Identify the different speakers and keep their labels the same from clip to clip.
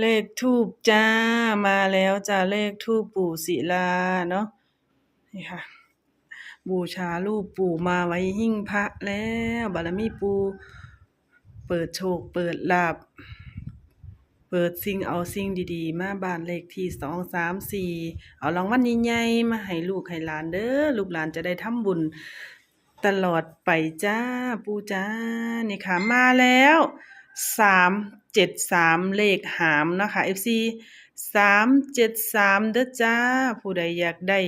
Speaker 1: เลขทูปจ้ามาแล้วจ้าเลขทูปปู่ศิลาเนาะนี่ค่ะ บูชารูปปู่มาไว้หิ้งพระแล้ว บารมีปู่เปิดโชคเปิดลาภเปิดสิ่งเอาสิ่งดีๆ มาบ้านเลขที่สองสามสี่เอารางวัลใหญ่ๆมาให้ลูกให้หลานเด้อลูกหลานจะได้ทำบุญตลอดไปจ้า ปู่จ้านี่ค่ะมาแล้ว สามเจ็ดสามเลขหามนะคะ FC สามเจ็ดสามเด้อจ้า ผู้ใดอยากได้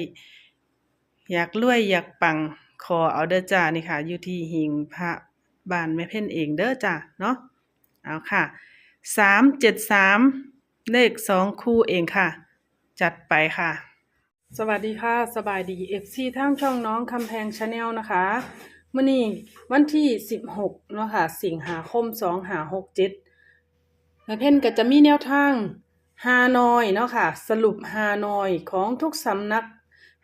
Speaker 1: อยากรวยอยากปังขอเอาเด้อจ้านี่ค่ะอยู่ที่หิงพระบ้านแม่เพ่นเองเด้อจ้าเนาะเอาค่ะสามเจ็ดสามเลขสองคู่เองค่ะ จัดไปค่ะ สวัสดีค่ะ สบายดี FC ทางช่องน้องคำแพงชาแนลนะคะ มื่อนี้วันที่สิบหกเนาะค่ะ สิงหาคมสองหาหกเจ็ดแม่เพ่นก็จะมีแนวทางฮานอยเนาะค่ะ สรุปฮานอยของทุกสำนัก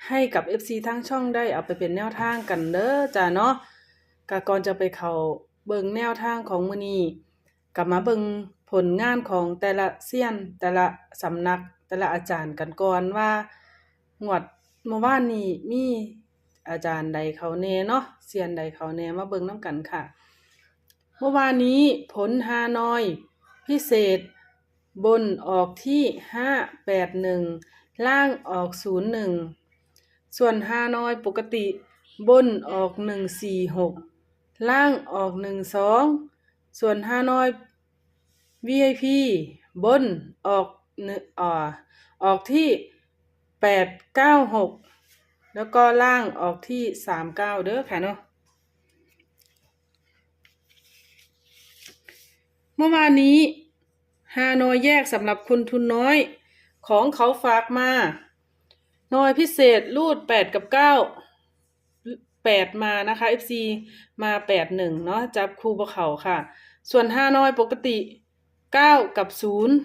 Speaker 1: ให้กับ FC ทั้งช่องได้เอาไปเป็นแนวทางกันเด้อจ้าเนาะกาก่อนจะไปเขาเบิงแนวทางของมือนีกลับมาเบิงผลงานของแต่ละเซียน แต่ละสำนัก แต่ละอาจารย์กันก่อนว่างวดเมื่อวานนี้มี อาจารย์ใดเขาแน่เนาะเซียนใดเขาแน่มาเบิ่งนํกันค่ะ เมื่อวานนี้ผลฮานอย พิเศษ บนออกที่ห้าแปดหนึ่งล่างออกศูนย์หนึ่งส่วนฮานอยปกติบนออกหนึ่งสี่หกล่างออกหนึ่งสองส่วนฮานอย VIP บนออกหนึ่อออกที่แปดเก้าหก แล้วก็ล่างออกที่สามเก้าเด้อค่ะเนาะเมื่อวานนี้ฮานอยแยกสำหรับคุณทุนน้อยของเขาฝากมานอยพิเศษรูดแปดกับเก้าแปดมานะคะ FC มาแปดหนึ่งเนาะจับคู่บเขาค่ะ ส่วนฮานอยปกติเก้ากับศูนย์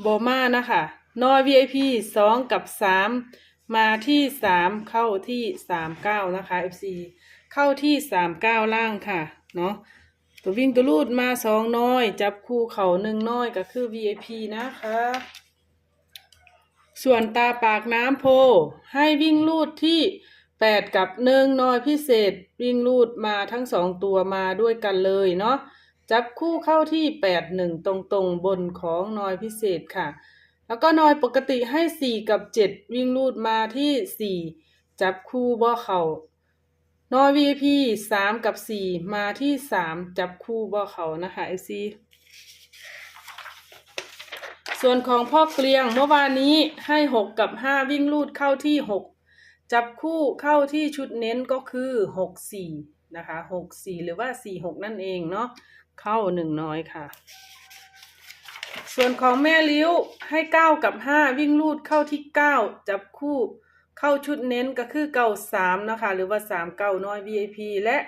Speaker 1: โบมานะคะนอย VIP สองกับสาม มาที่สามเข้าที่สามเก้านะคะ FC เข้าที่สามเก้าล่างค่ะ เนาะตัววิ่งตัวรูดมาสองน้อย จับคู่เข่าหนึ่งน้อยก็คือ VIP นะคะ ส่วนตาปากน้ำโพ ให้วิ่งรูดที่แปดกับหนึ่งน้อยพิเศษ วิ่งรูดมาทั้งสองตัวมาด้วยกันเลยเนาะจับคู่เข้าที่แปดหนึ่งตรงๆบนของน้อยพิเศษค่ะ แล้วก็นอยปกติให้สี่กับเจ็ดวิ่งรูดมาที่สี่จับคู่บ่เขานอย VIP สามกับสี่มาที่สามจับคู่บ่เขานะคะ FC ส่วนของพ่อเกลียงเมื่อวานนี้ให้หกกับห้าวิ่งลูดเข้าที่หกจับคู่เข้าที่ชุดเน้นก็คือหกสี่นะคะหกสี่หรือว่าสี่หกนั่นเองเนาะเข้าหนึ่งน้อยค่ะ ส่วนของแม่ลิ้วให้เก้ากับห้าวิ่งลูดเข้าที่เก้าจับคู่เข้าชุดเน้นก็คือเก้าสามนะคะ หรือว่าสามเก้าน้อย VIP และ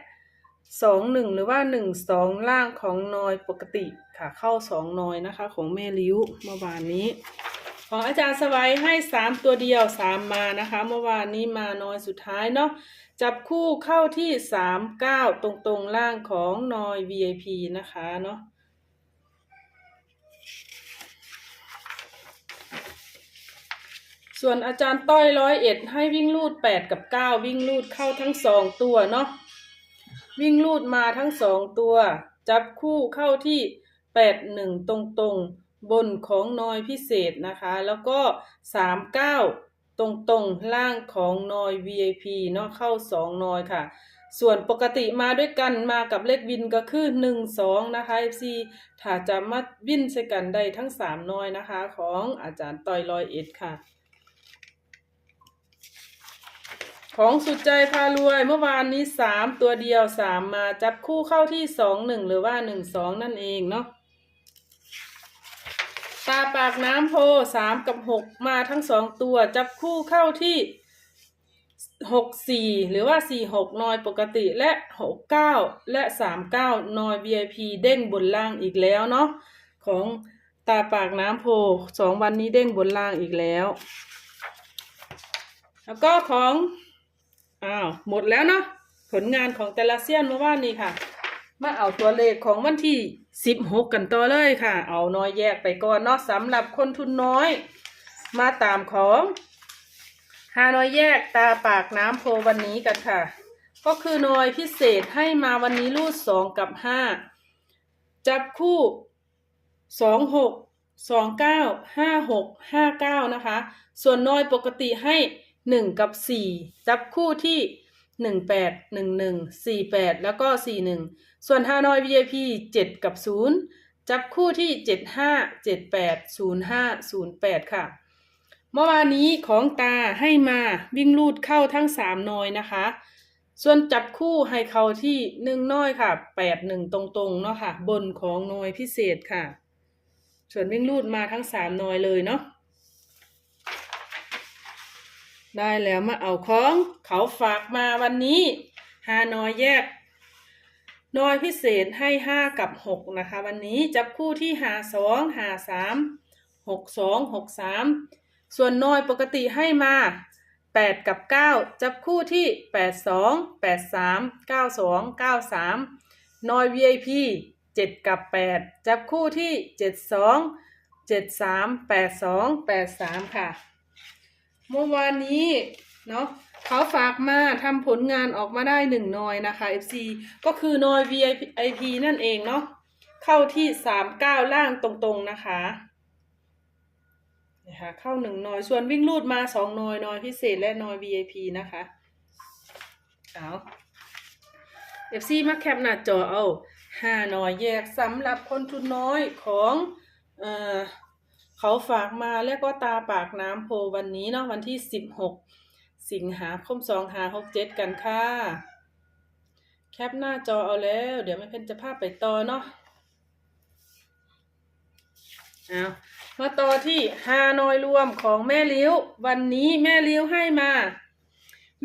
Speaker 1: สองหนึ่งหรือว่าหนึ่งสองล่างของนอยปกติค่ะเข้าสองนอยนะคะ ของแม่ลิ้วเมื่อวานนี้ ของอาจารย์สวัยให้สามตัวเดียวสามมานะคะ เมื่อวานนี้มาน้อยสุดท้ายเนาะจับคู่เข้าที่สามเก้าตรงตรงๆล่างของนอย VIP นะคะเนาะ ส่วนอาจารย์ต้อยร้อยเอ็ดให้วิ่งลูดแปดกับเก้าวิ่งลูดเข้าทั้งสองตัวเนาะวิ่งลูดมาทั้งสองตัว จับคู่เข้าที่แปดหนึ่งตรงตรงๆบนของนอยพิเศษนะคะ แล้วก็สามเก้าตรงตรงๆ ล่างของนอย VIP เนาะเข้าสองนอยค่ะส่วนปกติมาด้วยกันมากับเลขวินก็คือหนึ่งสองนะคะ FC ถ้าจะมาวินใส่กันได้ทั้งสามนอยนะคะ ของอาจารย์ต้อยร้อยเอ็ดค่ะ ของสุดใจพารวยเมื่อวานนี้สามตัวเดียวสามมาจับคู่เข้าที่สองหนึ่งหรือว่าหนึ่งสองนั่นเองเนาะตาปากน้ำโพสามกับหกมาทั้งสองตัว จับคู่เข้าที่หกสี่หรือว่าสี่หกนอยปกติและหกเก้าและสามเก้านอย VIP เด้งบนล่างอีกแล้วเนาะของตาปากน้ำโพสองวันนี้เด้งบนล่างอีกแล้ว แล้วก็ของ อ้าวหมดแล้วเนาะผลงานของแต่ละเซียนเมื่อวานนี้ค่ะ มาเอาตัวเลขของวันที่สิบหกกันต่อเลยค่ะ เอาน้อยแยกไปก่อนเนาะสำหรับคนทุนน้อย มาตามของฮาน้อยแยกตาปากน้ำโพวันนี้กันค่ะ ก็คือน้อยพิเศษให้มาวันนี้รูดสองกับห้าจับคู่สองหกสองเก้าห้าหกห้าเก้านะคะ ส่วนน้อยปกติให้ หนึ่งกับสี่จับคู่ที่หนึ่งแปดหนึ่งหนึ่งสี่แปดแล้วก็สี่หนึ่งส่วนฮานอย VIP เจ็ดกับศูนย์จับคู่ที่เจ็ดห้าเจ็ดแปดศูนย์ห้าศูนย์แปดค่ะ เมื่อวานนี้ของตาให้มาวิ่งลูดเข้าทั้งสามน้อยนะคะ ส่วนจับคู่ให้เขาที่หนึ่งน้อยค่ะแปดหนึ่งตรงๆเนาะค่ะ บนของน้อยพิเศษค่ะ ส่วนวิ่งลูดมาทั้งสามน้อยเลยเนาะ ได้แล้วมาเอาของเขาฝากมาวันนี้หานอยแยกน้อยพิเศษให้ห้ากับหกนะคะ วันนี้จับคู่ที่หาสองหาสามหกสองหกสามส่วนน้อยปกติให้มาแปดกับเก้าจับคู่ที่แปดสองแปดสามเก้าสองเก้าสามน้อย VIP เจ็ดกับแปดจับคู่ที่เจ็ดสองเจ็ดสามแปดสองแปดสามค่ะ เมื่อวานนี้เนาะเขาฝากมาทำผลงานออกมาได้หนึ่งนอยนะคะ FC ก็คือนอย VIP นั่นเองเนาะเข้าที่สามเก้าล่างตรงๆนะคะนะคะเข้าหนึ่งนอยส่วนวิ่งลูดมาสองนอยนอยพิเศษและนอย VIP นะคะเอา FC มาแคปหน้าจอเอาห้านอยแยกสำหรับคนทุนน้อยของเอ่อ เขาฝากมาแล้วก็ตาปากน้ำโพวันนี้เนาะวันที่สิบหกสิงหาคมสองหาหกเจ็ดกันค่ะ แคปหน้าจอเอาแล้ว เดี๋ยวไม่เพ่นจะภาพไปต่อเนาะเอามาต่อที่ฮานอยรวมของแม่เลี้ยว วันนี้แม่เลี้ยวให้มา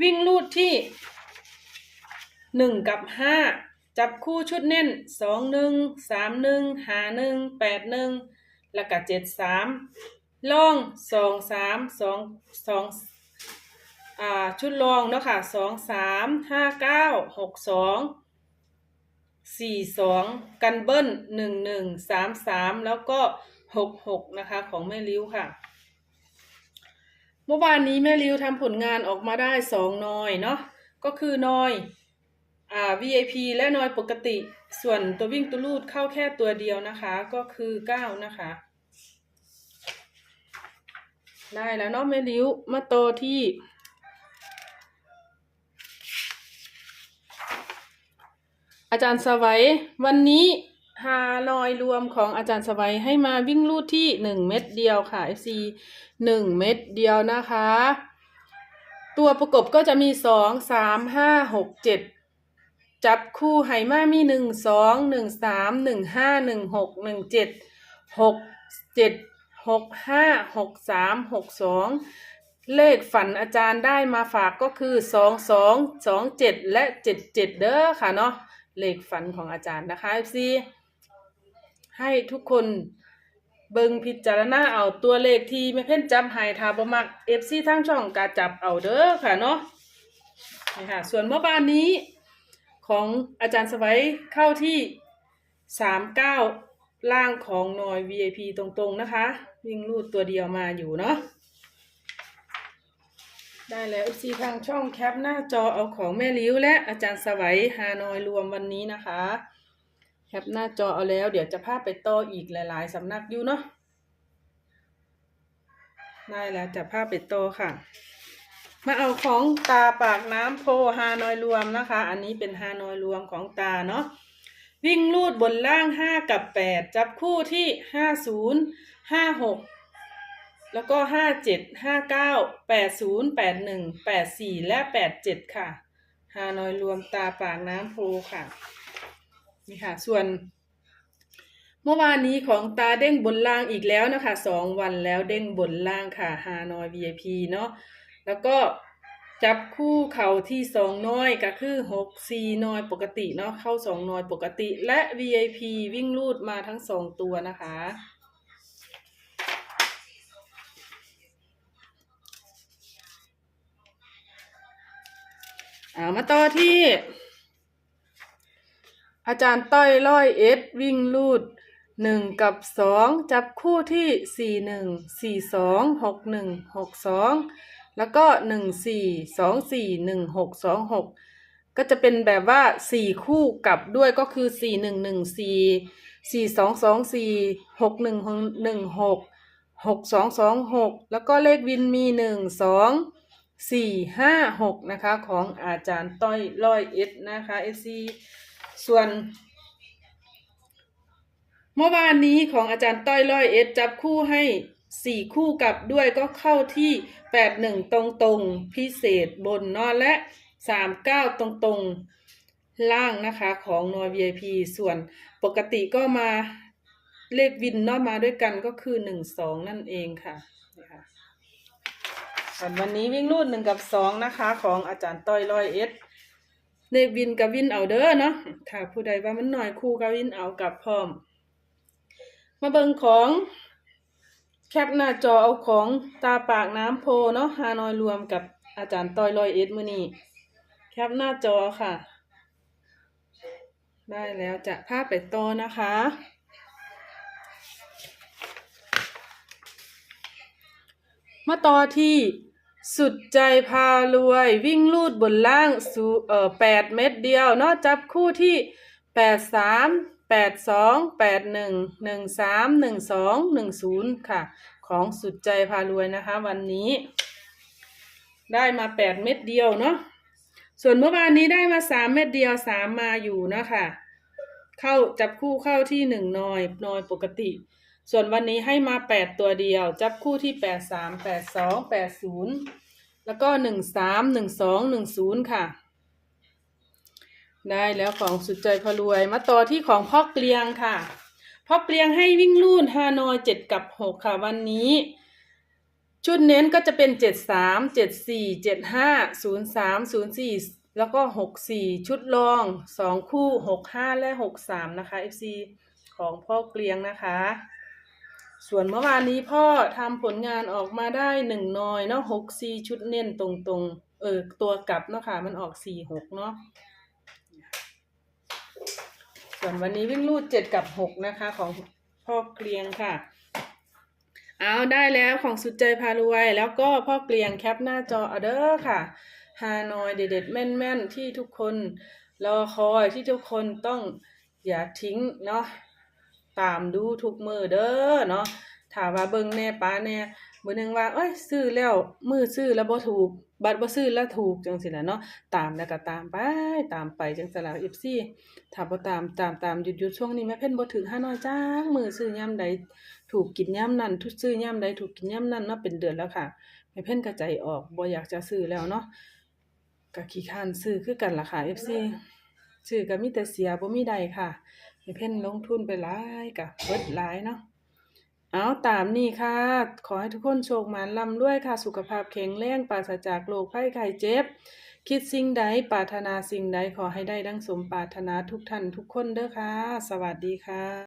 Speaker 1: วิ่งลูดที่หนึ่งกับห้าจับคู่ชุดเน้นสองหนึ่งสามหนึ่งหาหนึ่งแปดหนึ่ง แล้วก็เจ็ดสามล่องสองสามสองสองอ่าชุดรองเนาะค่ะสองสามห้าเก้าหกสองสี่สองกันเบิ้ลหนึ่งหนึ่งสามสามแล้วก็หกหกนะคะของแม่ริ้วค่ะ เมื่อวานนี้แม่ริ้วทำผลงานออกมาได้สองนอยเนาะก็คือนอยอ่า VIP และนอยปกติ ส่วนตัววิ่งตัวลูดเข้าแค่ตัวเดียวนะคะก็คือเก้านะคะ ได้แล้วเนาะแม่ริ้วมาโตที่อาจารย์สวัยวันนี้ฮานอยรวมของอาจารย์สวัยให้มาวิ่งลูดที่หนึ่งเม็ดเดียวค่ะ FC หนึ่งเม็ดเดียวนะคะ ตัวประกบก็จะมีสองสามห้าหกเจ็ด จับคู่ไหมามีหนึ่งสองหนึ่งสามหนึ่งห้าหนึ่งหกหนึ่งเจ็ดหกเจ็ดหกห้าหกสามหกสองเลขฝันอาจารย์ได้มาฝากก็คือสองสองสองเจ็ดและเจ็ดเจ็ดเด้อค่ะเนาะเลขฝันของอาจารย์นะคะ FC ให้ทุกคนเบิงพิจารณาเอาตัวเลขที่ไม่เพ่นจำหายทาบมัก FC ทั้งช่องกาจับเอาเด้อค่ะเนาะนี่ค่ะ ส่วนเมื่อวานนี้ ของอาจารย์สวัยเข้าที่สามเก้าล่างของหน่อย VIP ตรงๆนะคะ วิ่งรูดตัวเดียวมาอยู่เนาะได้แล้ว FC ทางช่องแคปหน้าจอเอาของแม่ลิ้วและอาจารย์สวัยฮานอยรวมวันนี้นะคะ แคปหน้าจอเอาแล้ว เดี๋ยวจะพาไปต่ออีกหลาย ๆสำนักอยู่เนาะได้แล้วจะพาไปต่อค่ะ มาเอาของตาปากน้ำโพฮานอยรวมนะคะ อันนี้เป็นฮานอยรวมของตาเนาะวิ่งลูดบนล่างห้ากับแปดจับคู่ที่ห้าศูนย์ห้าหกแล้วก็ห้าเจ็ดห้าเก้าแปดศูนย์แปดหนึ่งแปดสี่และแปดเจ็ดค่ะฮานอยรวมตาปากน้ำโพค่ะนี่ค่ะ ส่วนเมื่อวานนี้ของตาเด้งบนล่างอีกแล้วนะคะสองวันแล้วเด้งบนล่างค่ะฮานอย VIP เนาะ แล้วก็จับคู่เข่าที่สองน้อยก็คือหกสี่น้อยปกติเนาะเข้าสองน้อยปกติ และ VIP วิ่งลูดมาทั้งสองตัวนะคะ เอามาต่อที่ อาจารย์ต้อยร้อยเอ็ดวิ่งลูดหนึ่งกับสองจับคู่ที่สี่หนึ่งสี่สองหกหนึ่งหกสอง แล้วก็หนึ่งสี่สองสี่หนึ่งหกสองหกก็จะเป็นแบบว่าสี่คู่กลับด้วยก็คือสี่หนึ่งหนึ่งสี่สี่สองสองสี่หกหนึ่งหนึ่งหกหกสองสองหกแล้วก็เลขวินมีหนึ่งสองสี่ห้าหกนะคะของอาจารย์ต้อยร้อยเอ็ดนะคะเอซีส่วน เมื่อวานนี้ของอาจารย์ต้อยร้อยเอ็ดจับคู่ให้ สี่คู่กลับด้วยก็เข้าที่แปดหนึ่งตรงตรงพิเศษบนนอนและสามเก้าตรงตรงล่างนะคะของนอ VIP ส่วนปกติก็มาเลขวินนอมาด้วยกันก็คือหนึ่งสองนั่นเองค่ะส่วนวันนี้วิ่งรูดหนึ่งกับสองนะคะ ของอาจารย์ต้อยร้อยเอ็ดเลขวินกับวินเอาเด้อเนาะถ้าผู้ใดว่ามันหน่อยคู่กับวินเอากับพร้อม มาเบิ่งของ แคปหน้าจอเอาของตาปากน้ำโพเนาะฮานอยรวมกับอาจารย์ต้อยลอยเอ็ดมือนี้แคปหน้าจอค่ะ ได้แล้วจะภาพไปต่อนะคะ มาต่อที่สุดใจพารวยวิ่งลูดบนล่างสูเอ่อแปดเม็ดเดียวเนาะจับคู่ที่แปดสาม แปดสองแปดหนึ่งหนึ่งสามหนึ่งสองหนึ่งศูนย์ค่ะ ของสุดใจพารวยนะคะ วันนี้ ได้มาแปดเม็ดเดียวเนาะส่วนเมื่อวานนี้ได้มาสามเม็ดเดียวสามมาอยู่นะคะเข้าจับคู่เข้าที่หนึ่งนอยนอยปกติ ส่วนวันนี้ให้มาแปดตัวเดียว จับคู่ที่แปดสามแปดสองแปดศูนย์แล้วก็หนึ่งสามหนึ่งสองหนึ่งศูนย์ค่ะ ได้แล้วของสุดใจพรวย มาต่อที่ของพ่อเกลียงค่ะ พ่อเกลียงให้วิ่งลู่นฮานอยเจ็ดกับหกค่ะวันนี้ ชุดเน้นก็จะเป็นเจ็ดสามเจ็ดสี่เจ็ดห้าศูนย์สามศูนย์สี่แล้วก็หกสี่ชุดรองสองคู่หกห้าและหกสามนะคะ FC ของพ่อเกลียงนะคะ ส่วนเมื่อวานนี้พ่อทำผลงานออกมาได้หนึ่งนอยเนาะหกสี่ชุดเน้นตรงๆ เออตัวกลับเนาะค่ะมันออกสี่หกเนาะ ส่วนวันนี้วิ่งลูดเจ็ดกับหกนะคะ ของพ่อเกลียงค่ะ เอาได้แล้วของสุดใจพารวย แล้วก็พ่อเกลียงแคปหน้าจอเอาเด้อค่ะฮานอยเด็ดๆแม่นๆ ที่ทุกคนรอคอยที่ทุกคนต้องอย่าทิ้งเนาะตามดูทุกมือเด้อเนาะถ้าว่าเบิ่งแน่ป้าแน่ มื้อหนึงว่าเอ้ยซื้อแล้วมือซื้อแล้วบ่ถูก บัตรบ่ซื้อแล้วถูกจังซี่แหละเนาะตามแล้วก็ตามไปตามไปจังซี่ล่ะ FC ถ้าบ่ตามตามตามหยุดหยุดช่วงนี้แม่เพิ่นบ่ถึงห้าน้อยจ้ามือซื้อยามใดถูกกินยามนั้นทุกซื้อยามใดถูกกินยามนั้นเนาะเป็นเดือนแล้วค่ะแม่เพิ่นก็ใจออกบ่อยากจะซื้อแล้วเนาะก็ขี้คร้านซื้อคือกันล่ะค่ะ FC ซื้อก็มีแต่เสียบ่มีใดค่ะแม่เพิ่นลงทุนไปหลายก็เบิดหลายเนาะ เอาตามนี่ค่ะ ขอให้ทุกคนโชคหมานลำด้วยค่ะ สุขภาพแข็งแรงปราศจากโรคภัยไข้เจ็บ คิดสิ่งใดปรารถนาสิ่งใดขอให้ได้ดังสมปรารถนาทุกท่านทุกคนเด้อค่ะ สวัสดีค่ะ